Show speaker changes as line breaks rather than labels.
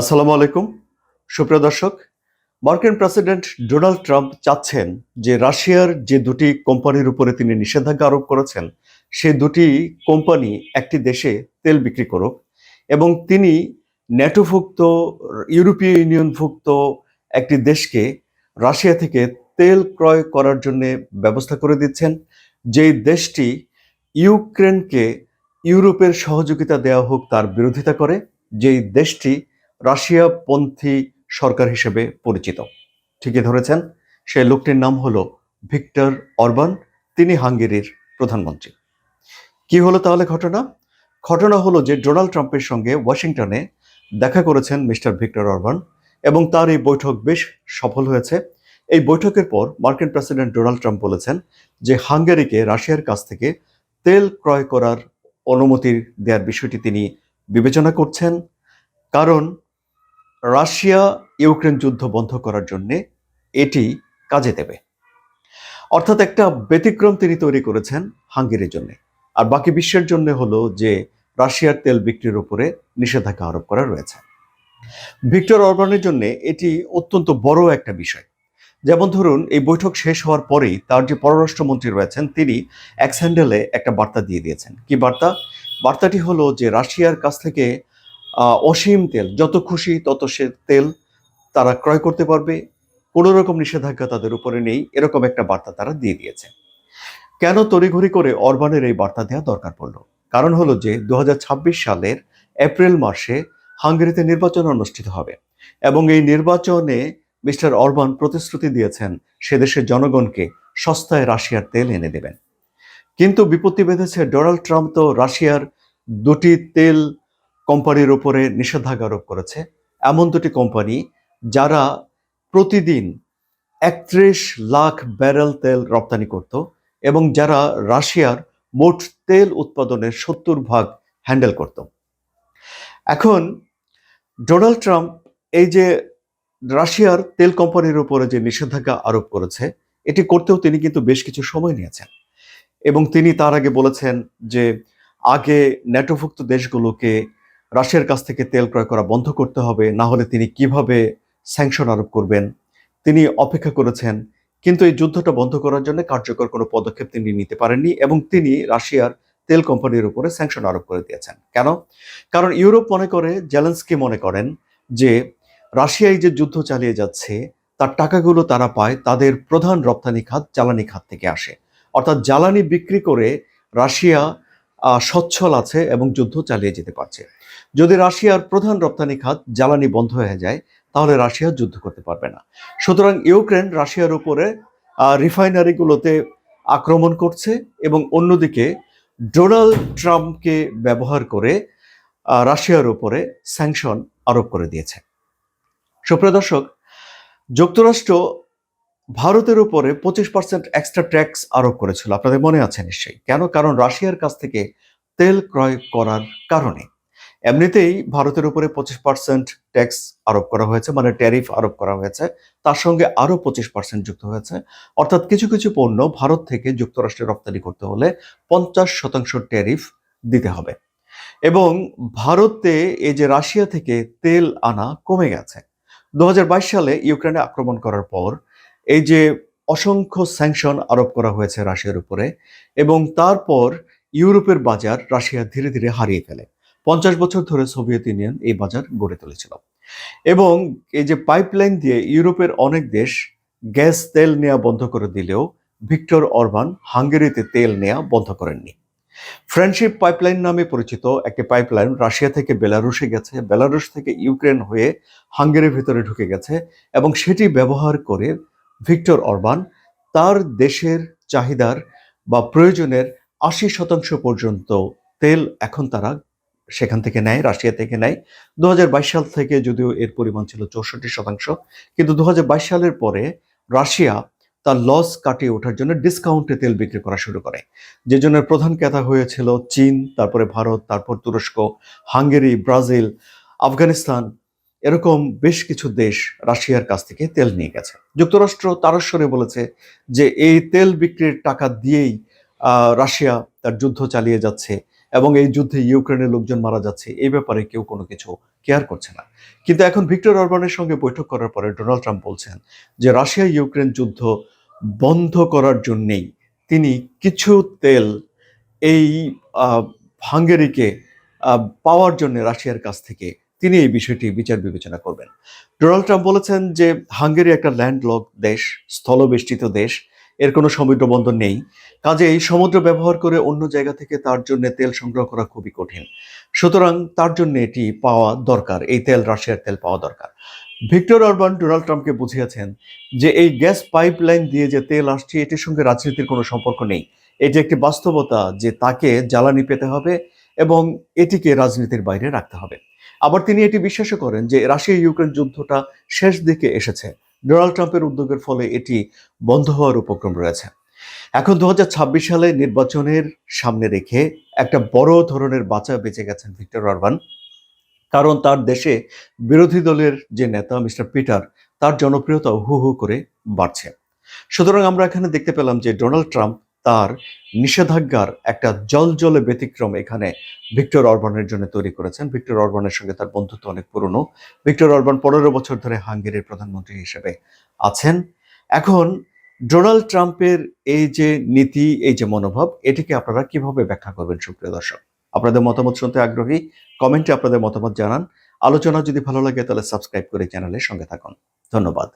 আসসালামু আলাইকুম। সুপ্রিয় দর্শক, মার্কিন প্রেসিডেন্ট ডোনাল্ড ট্রাম্প চাচ্ছেন যে রাশিয়ার যে দুটি কোম্পানির উপরে তিনি নিষেধাজ্ঞা আরোপ করেছেন, সে দুটি কোম্পানি একটি দেশে তেল বিক্রি করুক এবং তিনি ন্যাটোভুক্ত, ইউরোপীয় ইউনিয়নভুক্ত একটি দেশকে রাশিয়া থেকে তেল ক্রয় করার জন্য ব্যবস্থা করে দিচ্ছেন, যেই দেশটি ইউক্রেনকে ইউরোপের সহযোগিতা দেওয়া হোক তার বিরোধিতা করে, যেই দেশটি রাশিয়াপন্থী সরকার হিসেবে পরিচিত। ঠিকই ধরেছেন সেই লোকটির নাম হলো ভিক্টর অরবান, তিনি হাঙ্গেরির প্রধানমন্ত্রী। কি হলো তাহলে ঘটনা? ঘটনা হলো যে ডোনাল্ড ট্রাম্পের সঙ্গে ওয়াশিংটনে দেখা করেছেন মিস্টার ভিক্টর অরবান এবং তার এই বৈঠক বেশ সফল হয়েছে। এই বৈঠকের পর মার্কিন প্রেসিডেন্ট ডোনাল্ড ট্রাম্প বলেছেন যে হাঙ্গেরিকে রাশিয়ার কাছ থেকে তেল ক্রয় করার অনুমতি দেওয়ার বিষয়টি তিনি বিবেচনা করছেন, কারণ রাশিয়া ইউক্রেন যুদ্ধ বন্ধ করার জন্য এটি কাজে দেবে। অর্থাৎ একটা ব্যতিক্রম তিনি তৈরি করেছেন হাঙ্গেরির জন্য। আর বাকি বিশ্বের জন্য হলো যে রাশিয়ার তেল বিক্রির উপরে নিষেধাজ্ঞা আরোপ করা রয়েছে। ভিক্টর অরবানের জন্য এটি অত্যন্ত বড় একটা বিষয়। যেমন ধরুন, এই বৈঠক শেষ হওয়ার পরেই তার যে পররাষ্ট্রমন্ত্রী রয়েছেন, তিনি এক স্যান্ডেলে একটা বার্তা দিয়ে দিয়েছেন। কি বার্তা? বার্তাটি হলো যে রাশিয়ার কাছ থেকে অসীম তেল, যত খুশি তত সে তেল তারা ক্রয় করতে পারবে। কোনো রকম নিষেধাজ্ঞা তাদের উপরে নেই, এরকম একটা বার্তা তারা দিয়ে দিয়েছে। কেন তড়িঘড়ি করে অরবানের এই বার্তা দেওয়া দরকার পড়ল? কারণ হলো যে দু হাজার ছাব্বিশ সালের এপ্রিল মাসে হাঙ্গেরিতে নির্বাচন অনুষ্ঠিত হবে এবং এই নির্বাচনে মিস্টার অরবান প্রতিশ্রুতি দিয়েছেন, সে দেশের জনগণকে সস্তায় রাশিয়ার তেল এনে দেবেন। কিন্তু বিপত্তি বেঁধেছে ডোনাল্ড ট্রাম্প তো রাশিয়ার দুটি তেল কোম্পানির উপরে নিষেধাজ্ঞা আরোপ করেছে। এমন দুটি কোম্পানি যারা প্রতিদিন একত্রিশ লাখ ব্যারেল তেল রপ্তানি করত এবং যারা রাশিয়ার মোট তেল উৎপাদনের সত্তর ভাগ হ্যান্ডেল করত। এখন ডোনাল্ড ট্রাম্প এই যে রাশিয়ার তেল কোম্পানির উপরে যে নিষেধাজ্ঞা আরোপ করেছে, এটি করতেও তিনি কিন্তু বেশ কিছু সময় নিয়েছেন। এবং তিনি তার আগে বলেছেন যে আগে ন্যাটোভুক্ত দেশগুলোকে রাশিয়ার কাছ থেকে তেল ক্রয় করা বন্ধ করতে হবে, না হলে তিনি কীভাবে স্যাংশন আরোপ করবেন? তিনি অপেক্ষা করেছেন, কিন্তু এই যুদ্ধটা বন্ধ করার জন্য কার্যকর কোনো পদক্ষেপ তিনি নিতে পারেননি এবং তিনি রাশিয়ার তেল কোম্পানির উপরে স্যাংশন আরোপ করে দিয়েছেন। কেন? কারণ ইউরোপ মনে করে, জেলেন্সকি মনে করেন যে রাশিয়ায় যে যুদ্ধ চালিয়ে যাচ্ছে, তার টাকাগুলো তারা পায়, তাদের প্রধান রপ্তানি খাত জ্বালানি খাত থেকে আসে। অর্থাৎ জ্বালানি বিক্রি করে রাশিয়া সচ্ছল আছে এবং যুদ্ধ চালিয়ে যেতে পারছে। যদি রাশিয়ার প্রধান রপ্তানি খাত জ্বালানি বন্ধ হয়ে যায়, তাহলে রাশিয়া যুদ্ধ করতে পারবে না। সুতরাং ইউক্রেন রাশিয়ার উপরে রিফাইনারিগুলোতে আক্রমণ করছে এবং অন্যদিকে ডোনাল্ড ট্রাম্পকে ব্যবহার করে রাশিয়ার উপরে স্যাংশন আরোপ করে দিয়েছে। সুপ্রিয় দর্শক, যুক্তরাষ্ট্র ভারতের উপরে পঁচিশ পার্সেন্ট এক্সট্রা ট্যাক্স আরোপ করেছিল। আপনাদের মনে আছে নিশ্চয়ই। কেন? কারণ রাশিয়ার কাছ থেকে তেল ক্রয় করার কারণে। এমনিতেই ভারতের উপরে পঁচিশ পার্সেন্ট ট্যাক্স আরোপ করা হয়েছে মানে ট্যারিফ আরোপ করা হয়েছে। তার সঙ্গে আরও পঁচিশ পার্সেন্ট যুক্ত হয়েছে। অর্থাৎ কিছু কিছু পণ্য ভারত থেকে যুক্তরাষ্ট্রে রপ্তানি করতে হলে পঞ্চাশ শতাংশ ট্যারিফ দিতে হবে। এবং ভারতে এই যে রাশিয়া থেকে তেল আনা কমে গেছে। দু হাজার বাইশ সালে ইউক্রেনে আক্রমণ করার পর এই যে অসংখ্য স্যাংশন আরোপ করা হয়েছে রাশিয়ার উপরে এবং তারপর ইউরোপের বাজার রাশিয়া ধীরে ধীরে হারিয়ে ফেলে। পঞ্চাশ বছর ধরে সোভিয়েত ইউনিয়ন এই বাজার গড়ে তুলেছিল। এবং এই যে পাইপলাইন দিয়ে ইউরোপের অনেক দেশ গ্যাস তেল নেওয়া বন্ধ করে দিলেও ভিক্টর অরবান হাঙ্গেরিতে তেল নেওয়া বন্ধ করেননি। ফ্রেন্ডশিপ পাইপলাইন নামে পরিচিত একটি পাইপলাইন রাশিয়া থেকে বেলারুশে গেছে, বেলারুশ থেকে ইউক্রেন হয়ে হাঙ্গেরির ভিতরে ঢুকে গেছে এবং সেটি ব্যবহার করে ভিক্টর অরবান তার দেশের চাহিদার বা প্রয়োজনের আশি শতাংশ পর্যন্ত তেল এখন তারা সেখান থেকে নেয়, রাশিয়া থেকে নেয়। দু হাজার বাইশ সাল থেকে যদিও এর পরিমাণ ছিল চৌষট্টি শতাংশ, কিন্তু দু হাজার বাইশ সালের পরে রাশিয়া তার লস কাটিয়ে ওঠার জন্য ডিসকাউন্টে তেল বিক্রি করা শুরু করে। যে জন্য প্রধান ক্রেতা হয়েছিল চীন, তারপরে ভারত, তারপর তুরস্ক, হাঙ্গেরি, ব্রাজিল, আফগানিস্তান। এরকম বেশ কিছু দেশ রাশিয়ার কাছ থেকে তেল নিয়ে গেছে। যুক্তরাষ্ট্র তারস্বরে বলেছে যে, এই তেল বিক্রির টাকা দিয়েই রাশিয়া তার যুদ্ধ চালিয়ে যাচ্ছে। এবং এই যুদ্ধে ইউক্রেনের লোকজন মারা যাচ্ছে, এই ব্যাপারে কেউ কোনো কিছু কেয়ার করছে না। কিন্তু এখন ভিক্টর অরবানের সঙ্গে বৈঠক করার পরে ডোনাল্ড ট্রাম্প বলছেন যে রাশিয়া ইউক্রেন যুদ্ধ বন্ধ করার জন্যেই তিনি কিছু তেল এই হাঙ্গেরিকে পাওয়ার জন্য রাশিয়ার কাছ থেকে তিনি এই বিষয়টি বিচার বিবেচনা করবেন। ডোনাল্ড ট্রাম্প বলেছেন যে হাঙ্গেরি একটা ল্যান্ডলক দেশ, স্থলবেষ্টিত দেশ এর কোনো সমুদ্র বন্দর নেই। কাজেই সমুদ্র ব্যবহার করে অন্য জায়গা থেকে তার জন্য তেল সংগ্রহ করা খুবই কঠিন। সুতরাং তার জন্য এটি পাওয়া দরকার, এই তেল, রাশিয়ার তেল পাওয়া দরকার। ভিক্টর অরবান ডোনাল্ড ট্রাম্পকে বুঝিয়েছেন যে এই গ্যাস পাইপলাইন দিয়ে যে তেল আসছে, এটির সঙ্গে রাজনীতির কোনো সম্পর্ক নেই। এটি একটি বাস্তবতা যে তাকে জ্বালানি পেতে হবে এবং এটিকে রাজনীতির বাইরে রাখতে হবে। আবার তিনি এটি বিশ্বাসও করেন যে রাশিয়া ইউক্রেন যুদ্ধটা শেষ দিকে এসেছে। ডোনাল্ড ট্রাম্পের উদ্যোগের ফলে এটি বন্ধ হওয়ার উপক্রম রয়েছে। এখন দু হাজার ছাব্বিশ সালে নির্বাচনের সামনে রেখে একটা বড় ধরনের বাঁচা বেঁচে গেছেন ভিক্টর অরবান কারণ তার দেশে বিরোধী দলের যে নেতা মিস্টার পিটার, তার জনপ্রিয়তা হু হু করে বাড়ছে। সুতরাং আমরা এখানে দেখতে পেলাম যে ডোনাল্ড ট্রাম্প তার নিষেধাজ্ঞার একটা জল জলে ব্যতিক্রম এখানে ভিক্টর অরবানের জন্য তৈরি করেছেন। ভিক্টর অরবানের সঙ্গে তার বন্ধুত্ব অনেক পুরনো। ভিক্টর অরবান পনেরো বছর ধরে হাঙ্গেরির প্রধানমন্ত্রী হিসেবে আছেন। এখন ডোনাল্ড ট্রাম্পের এই যে নীতি, এই যে মনোভাব, এটিকে আপনারা কীভাবে ব্যাখ্যা করবেন, সুপ্রিয় দর্শক? আপনাদের মতামত শুনতে আগ্রহী, কমেন্টে আপনাদের মতামত জানান। আলোচনা যদি ভালো লাগে, তাহলে সাবস্ক্রাইব করে চ্যানেলের সঙ্গে থাকুন। ধন্যবাদ।